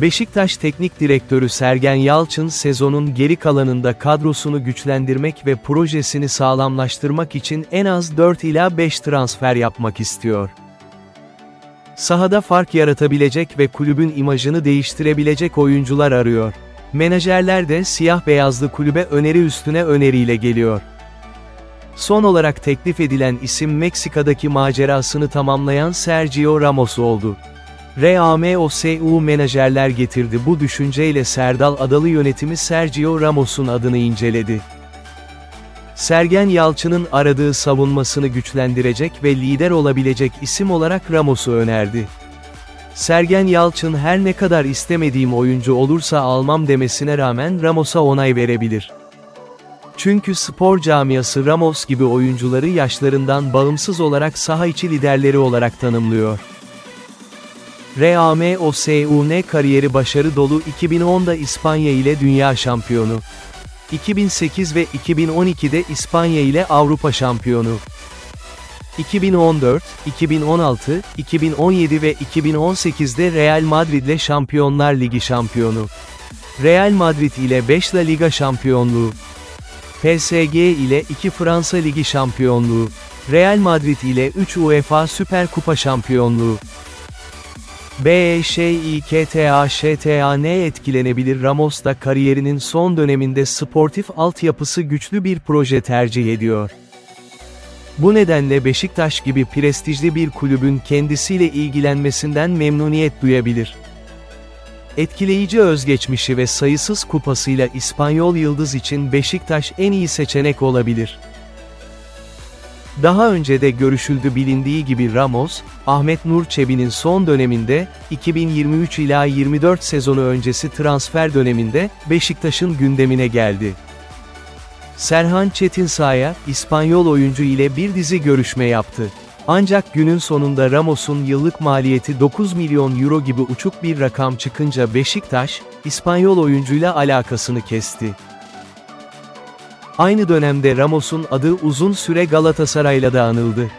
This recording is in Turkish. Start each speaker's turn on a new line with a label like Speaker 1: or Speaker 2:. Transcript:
Speaker 1: Beşiktaş Teknik Direktörü Sergen Yalçın sezonun geri kalanında kadrosunu güçlendirmek ve projesini sağlamlaştırmak için en az 4 ila 5 transfer yapmak istiyor. Sahada fark yaratabilecek ve kulübün imajını değiştirebilecek oyuncular arıyor. Menajerler de siyah beyazlı kulübe öneri üstüne öneriyle geliyor. Son olarak teklif edilen isim Meksika'daki macerasını tamamlayan Sergio Ramos oldu. RAMOSU menajerler getirdi bu düşünceyle Serdal Adalı yönetimi Sergio Ramos'un adını inceledi. Sergen Yalçın'ın aradığı savunmasını güçlendirecek ve lider olabilecek isim olarak Ramos'u önerdi. Sergen Yalçın her ne kadar istemediğim oyuncu olursa almam demesine rağmen Ramos'a onay verebilir. Çünkü spor camiası Ramos gibi oyuncuları yaşlarından bağımsız olarak saha içi liderleri olarak tanımlıyor. RAMOSUN kariyeri başarı dolu 2010'da İspanya ile dünya şampiyonu. 2008 ve 2012'de İspanya ile Avrupa şampiyonu. 2014, 2016, 2017 ve 2018'de Real Madrid ile Şampiyonlar Ligi şampiyonu. Real Madrid ile 5 La Liga şampiyonluğu. PSG ile 2 Fransa Ligi şampiyonluğu. Real Madrid ile 3 UEFA Süper Kupa şampiyonluğu. BŞİKTAŞTAN etkilenebilir Ramos da kariyerinin son döneminde sportif altyapısı güçlü bir proje tercih ediyor. Bu nedenle Beşiktaş gibi prestijli bir kulübün kendisiyle ilgilenmesinden memnuniyet duyabilir. Etkileyici özgeçmişi ve sayısız kupasıyla İspanyol Yıldız için Beşiktaş en iyi seçenek olabilir. Daha önce de görüşüldü bilindiği gibi Ramos, Ahmet Nur Çebi'nin son döneminde, 2023 ila 24 sezonu öncesi transfer döneminde, Beşiktaş'ın gündemine geldi. Serhan Çetinsaya, İspanyol oyuncu ile bir dizi görüşme yaptı. Ancak günün sonunda Ramos'un yıllık maliyeti 9 milyon euro gibi uçuk bir rakam çıkınca Beşiktaş, İspanyol oyuncuyla alakasını kesti. Aynı dönemde Ramos'un adı uzun süre Galatasaray'la da anıldı.